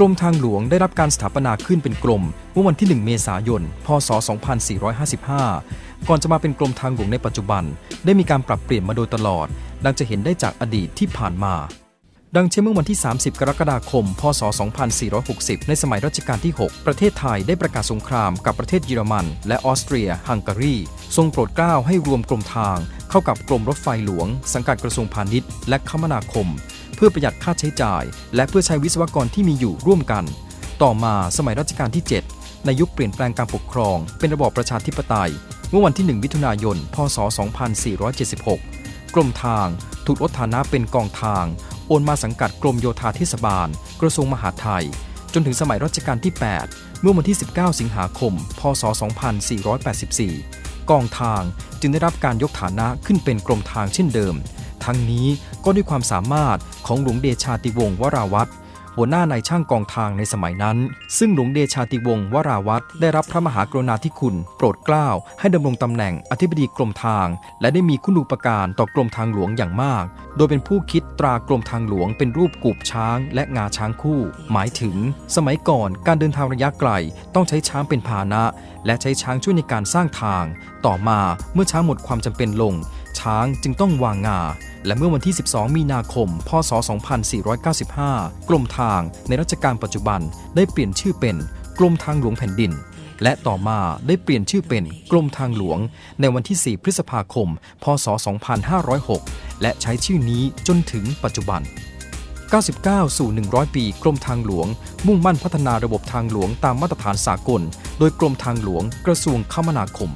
กรมทางหลวงได้รับการสถาปนาขึ้นเป็นกรมเมื่อวันที่ 1 เมษายน พศ 2455 ก่อนจะมาเป็นกรมทางหลวงในปัจจุบัน ได้มีการปรับเปลี่ยนมาโดยตลอด ดังจะเห็นได้จากอดีตที่ผ่านมา ดังเช่นเมื่อวันที่ 30 กรกฎาคม พศ 2460 ในสมัยรัชกาลที่ 6 ประเทศไทยได้ประกาศสงครามกับประเทศเยอรมัน และออสเตรีย ฮังการี ทรงโปรดเกล้าให้รวมกรมทาง เข้ากับกรมรถไฟหลวง สังกัดกระทรวงพาณิชย์ และคมนาคม เพื่อประหยัดค่าใช้จ่าย และเพื่อใช้วิศวกรที่มีอยู่ร่วมกัน ต่อมาสมัยรัชกาลที่ 7 ในยุคเปลี่ยนแปลงการปกครอง เป็นระบอบประชาธิปไตย เมื่อวันที่ 1 มิถุนายน พศ 2476 กรมทางถูกลดฐานะเป็นกองทาง โอนมาสังกัดกรมโยธาเทศบาล กระทรวงมหาดไทย จนถึงสมัยรัชกาลที่ 8 เมื่อวันที่ 19 สิงหาคม พศ 2484 กองทางจึงได้รับการยกฐานะขึ้นเป็นกรมทางเช่นเดิม ทั้งนี้ก็ด้วยความสามารถของหลวงเดชาติวงศ์วราวัตร หัวหน้านายช่างกองทางในสมัยนั้น ซึ่งหลวงเดชาติวงศ์วราวัตรได้รับพระมหากรุณาธิคุณ โปรดเกล้าให้ดำรงตำแหน่งอธิบดีกรมทาง และได้มีคุณูปการต่อกรมทางหลวงอย่างมาก โดยเป็นผู้คิดตรากรมทางหลวงเป็นรูปกูบช้างและงาช้างคู่ หมายถึง สมัยก่อนการเดินทางระยะไกลต้องใช้ช้างเป็นพาหนะ และใช้ช้างช่วยในการสร้างทาง ต่อมาเมื่อช้างหมดความจำเป็นลง ช้างจึงต้องวางงาและเมื่อวันที่ 12 มีนาคม พศ 2495 กรมทางในรัชกาลปัจจุบันได้เปลี่ยนชื่อเป็นกรมทางหลวงแผ่นดิน และต่อมาได้เปลี่ยนชื่อเป็นกรมทางหลวง ในวันที่ 4 พฤษภาคม พศ 2506 และใช้ชื่อนี้จนถึงปัจจุบัน 99 สู่ 100 ปี กรมทางหลวง มุ่งมั่นพัฒนาระบบทางหลวงตามมาตรฐานสากล โดยกรมทางหลวงกระทรวงคมนาคม